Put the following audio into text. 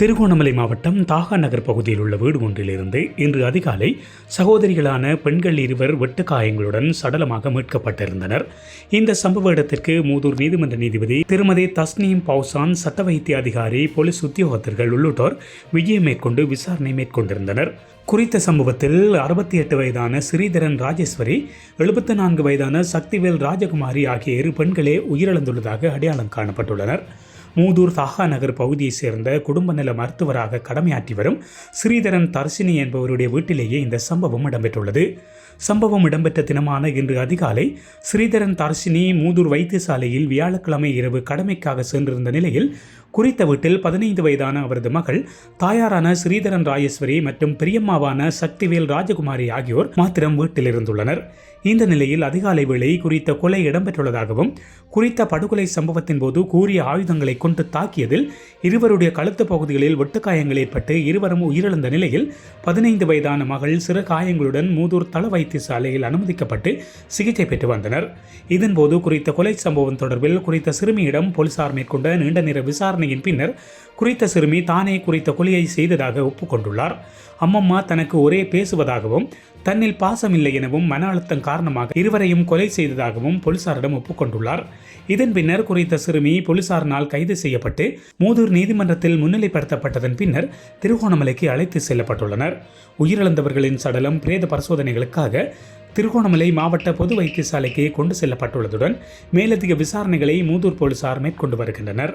திருகோணமலை மாவட்டம் தாகா நகர் பகுதியில் உள்ள வீடு ஒன்றிலிருந்து இன்று அதிகாலை சகோதரிகளான பெண்கள் இருவர் வெட்டுக்காயங்களுடன் சடலமாக மீட்கப்பட்டிருந்தனர். இந்த சம்பவ இடத்திற்கு மூதூர் நீதிமன்ற நீதிபதி திருமதி தஸ்னீம் பவுசான் சட்ட வைத்திய அதிகாரி போலீஸ் உத்தியோகத்தர்கள் உள்ளிட்டோர் விஜயம் மேற்கொண்டு விசாரணை மேற்கொண்டிருந்தனர். குறித்த சம்பவத்தில் அறுபத்தி எட்டு வயதான ஸ்ரீதரன் ராஜேஸ்வரி எழுபத்தி நான்கு வயதான சக்திவேல் ராஜகுமாரி ஆகிய இரு பெண்களே உயிரிழந்துள்ளதாக அடையாளம் காணப்பட்டுள்ளனர். மூதூர் தாகா நகர் பகுதியைச் சேர்ந்த குடும்ப நல மருத்துவராக கடமையாற்றி வரும் ஸ்ரீதரன் தர்சினி என்பவருடைய வீட்டிலேயே இந்த சம்பவம் இடம்பெற்றுள்ளது. சம்பவம் இடம்பெற்ற தினமான இன்று அதிகாலை ஸ்ரீதரன் தர்சினி மூதூர் வைத்தியசாலையில் வியாழக்கிழமை இரவு கடமைக்காக சென்றிருந்த நிலையில் குறித்த வீட்டில் பதினைந்து வயதான அவரது மகள் தாயாரான ஸ்ரீதரன் ராஜேஸ்வரி மற்றும் பிரியம்மாவான சக்திவேல் ராஜகுமாரி ஆகியோர் மாத்திரம் வீட்டில் இருந்துள்ளனர் இந்த நிலையில் அதிகாலை வேளை குறித்த கொலை இடம்பெற்றுள்ளதாகவும் குறித்த படுகொலை சம்பவத்தின் போது கூறிய ஆயுதங்களை கொண்டு தாக்கியதில் இருவருடைய கழுத்து பகுதிகளில் வெட்டுக்காயங்கள் ஏற்பட்டு இருவரும் உயிரிழந்த நிலையில் பதினைந்து வயதான மகள் சிறு காயங்களுடன் மூதூர் தள வைத்தியசாலையில் அனுமதிக்கப்பட்டு சிகிச்சை பெற்று வந்தனர். இதன்போது குறித்த கொலை சம்பவம் தொடர்பில் குறித்த சிறுமியிடம் போலீசார் மேற்கொண்ட நீண்ட நேர விசாரணை விசாரணையின் பின்னர் குறித்த சிறுமி தானே குறித்த கொலையை செய்ததாக ஒப்புக்கொண்டுள்ளார். அம்மம்மா தனக்கு ஒரே பேசுவதாகவும் தன்னில் பாசமில்லை எனவும் மன அழுத்தம் காரணமாக இருவரையும் கொலை செய்ததாகவும் போலீசாரிடம் ஒப்புக்கொண்டுள்ளார். இதன் பின்னர் குறித்த சிறுமி போலீசாரினால் கைது செய்யப்பட்டு மூதூர் நீதிமன்றத்தில் முன்னிலைப்படுத்தப்பட்டதன் பின்னர் திருகோணமலைக்கு அழைத்து செல்லப்பட்டுள்ளனர். உயிரிழந்தவர்களின் சடலம் பிரேத பரிசோதனைகளுக்காக திருகோணமலை மாவட்ட பொது வைத்தியசாலைக்கு கொண்டு செல்லப்பட்டுள்ளதுடன் மேலதிக விசாரணைகளை மூதூர் போலீசார் மேற்கொண்டு வருகின்றனர்.